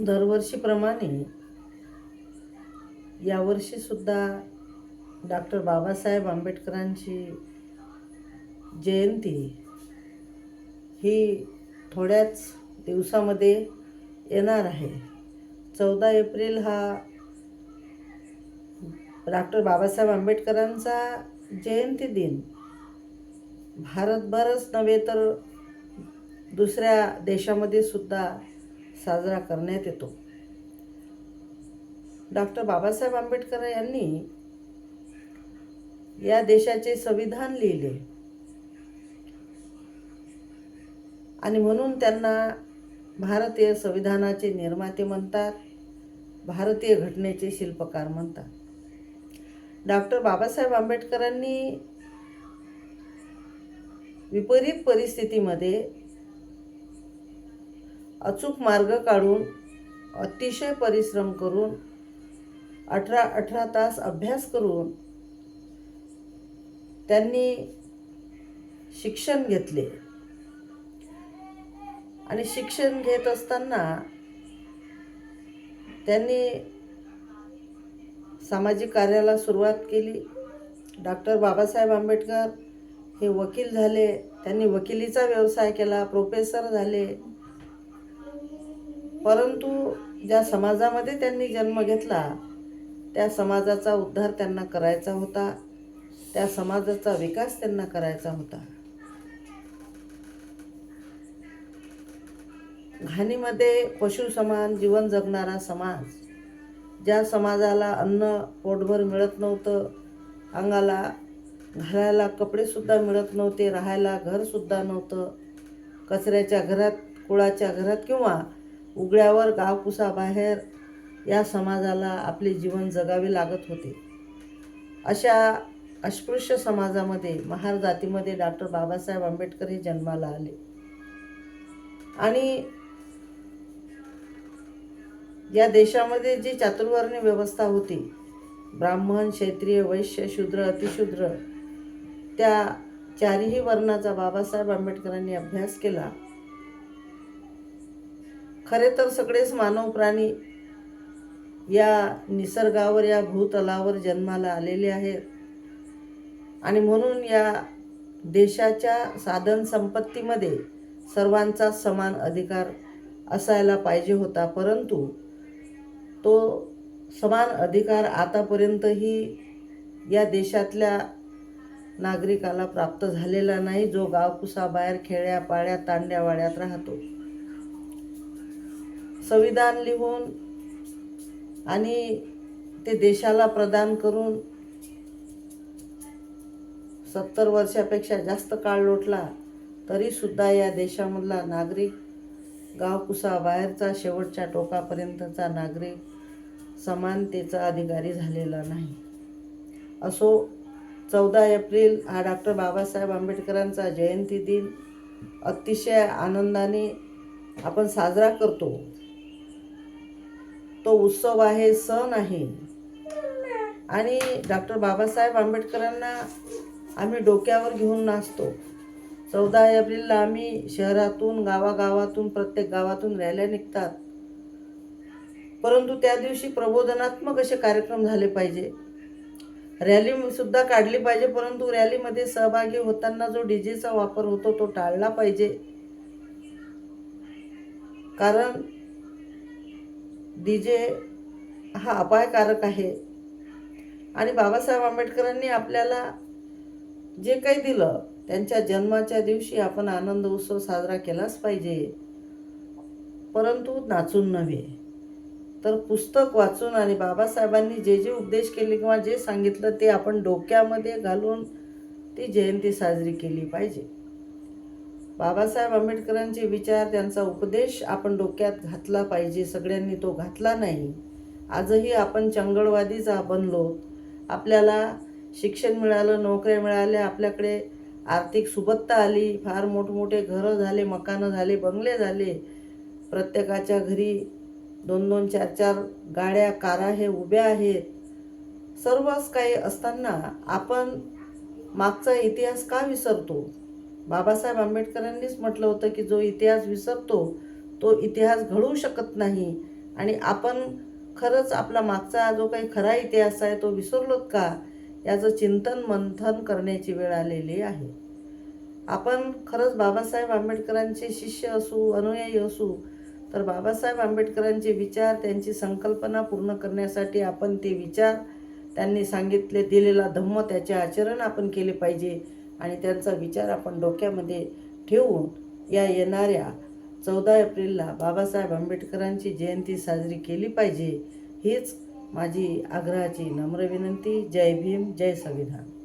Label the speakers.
Speaker 1: दरवर्षीप्रमाणे यावर्षीसुद्धा डॉक्टर बाबासाहेब आंबेडकरांची जयंती ही थोड्याच दिवसामध्ये येणार आहे. चौदा एप्रिल हा डॉक्टर बाबासाहेब आंबेडकरांचा जयंती दिन. भारतभरच नव्हे तर दुसऱ्या देशामध्ये सुद्धा साजरा करण्यात येतो. डॉक्टर बाबासाहेब आंबेडकर यांनी या देशाचे संविधान लिहिले. आणि म्हणून त्यांना भारतीय संविधानाचे निर्माते म्हणतात भारतीय घटनेचे शिल्पकार म्हणतात. डॉक्टर बाबासाहेब आंबेडकरांनी विपरीत परिस्थितीमध्ये अचूक मार्ग काढून अतिशय परिश्रम करून अठरा अठरा तास अभ्यास करून त्यांनी शिक्षण घेतले. आणि शिक्षण घेत असताना त्यांनी सामाजिक कार्याला सुरुवात केली. डॉक्टर बाबासाहेब आंबेडकर हे वकील झाले. त्यांनी वकिलीचा व्यवसाय केला प्रोफेसर झाले. परंतु ज्या समाजामध्ये त्यांनी जन्म घेतला त्या समाजाचा उद्धार त्यांना करायचा होता. त्या समाजाचा विकास त्यांना करायचा होता. घाणीमध्ये पशु समान जीवन जगणारा समाज ज्या समाजाला अन्न पोटभर मिळत नव्हतं अंगाला घालायला कपडेसुद्धा मिळत नव्हते राहायला घरसुद्धा नव्हतं कचऱ्याच्या घरात कुळाच्या घरात किंवा उघड्यावर गावकुसाबाहेर या समाजाला आपले जीवन जगावे लागत होते. अशा अस्पृश्य समाजामध्ये महार जातीमध्ये डॉक्टर बाबासाहेब आंबेडकर हे जन्माला आले. आणि या देशामध्ये जी चातुर्वर्णी व्यवस्था होती ब्राह्मण क्षेत्रीय वैश्य शूद्र अतिशूद्र त्या चारही वर्णाचा बाबासाहेब आंबेडकरांनी अभ्यास केला. खरे तर सगळेच मानव प्राणी या निसर्गावर या भूतलावर जन्माला आलेले आहेत. आणि म्हणून या देशाच्या साधन संपत्तीमध्ये सर्वांचा समान अधिकार असायला पाहिजे होता. परंतु तो समान अधिकार आतापर्यंतही या देशातल्या नागरिकाला प्राप्त झालेला नाही. जो गावकुसाबाहेर खेड्या पाड्या तांड्यावाड्यात राहतो. संविधान लिहून आणि ते देशाला प्रदान करून सत्तर वर्षापेक्षा जास्त काळ लोटला तरीसुद्धा या देशामधला नागरिक गावकुसा बाहेरचा शेवटच्या टोकापर्यंतचा नागरिक समानतेचा अधिकारी झालेला नाही. असो चौदा एप्रिल हा डॉक्टर बाबासाहेब आंबेडकरांचा जयंती दिन अतिशय आनंदाने आपण साजरा करतो. तो उत्सव आहे सण आहे. आणि डॉक्टर बाबासाहेब आंबेडकरांना आम्ही डोक्यावर घेऊन नाचतो. चौदा एप्रिलला आम्ही शहरातून गावागावातून प्रत्येक गावातून रॅल्या निघतात. परंतु त्या दिवशी प्रबोधनात्मक असे कार्यक्रम झाले पाहिजे. रॅलीसुद्धा काढली पाहिजे परंतु रॅलीमध्ये सहभागी होताना जो डीजेचा वापर होतो तो टाळला पाहिजे. कारण डी जे हा अपायकारक आहे. आणि बाबासाहेब आंबेडकरांनी आपल्याला जे काही दिलं त्यांच्या जन्माच्या दिवशी आपण आनंद उत्सव साजरा केलाच पाहिजे. परंतु नाचून नव्हे. तर पुस्तक वाचून आणि बाबासाहेबांनी जे जे उपदेश केले किंवा जे सांगितलं ते आपण डोक्यामध्ये घालून ती जयंती साजरी केली पाहिजे. बाबासाहेब आंबेडकरांचे विचार त्यांचा उपदेश आपण डोक्यात घातला पाहिजे. सगळ्यांनी तो घातला नाही. आजही आपण चंगळवादीच बनलो. आपल्याला शिक्षण मिळालं नोकऱ्या मिळाल्या आपल्याकडे आर्थिक सुबत्ता आली फार मोठमोठे घरं झाले मकानं झाले बंगले झाले. प्रत्येकाच्या घरी दोन दोन चार चार गाड्या कारा हे उभ्या आहेत. सर्वच काही असताना आपण मागचा इतिहास का विसरतो? बाबासाहेब आंबेडकरांनीच म्हटलं होतं की जो इतिहास विसरतो तो इतिहास घडवू शकत नाही. आणि आपण खरंच आपला मागचा जो काही खरा इतिहास आहे तो विसरलोत का? याचं चिंतन मंथन करण्याची वेळ आलेली आहे. आपण खरंच बाबासाहेब आंबेडकरांचे शिष्य असू अनुयायी असू तर बाबासाहेब आंबेडकरांचे विचार त्यांची संकल्पना पूर्ण करण्यासाठी आपण ते विचार त्यांनी सांगितले दिलेला धम्म त्याचे आचरण आपण केले पाहिजे. आणि त्यांचा विचार आपण डोक्यामध्ये ठेवून या येणाऱ्या चौदा एप्रिलला बाबासाहेब आंबेडकरांची जयंती साजरी केली पाहिजे हीच माझी आग्रहाची नम्र विनंती. जय भीम जय संविधान.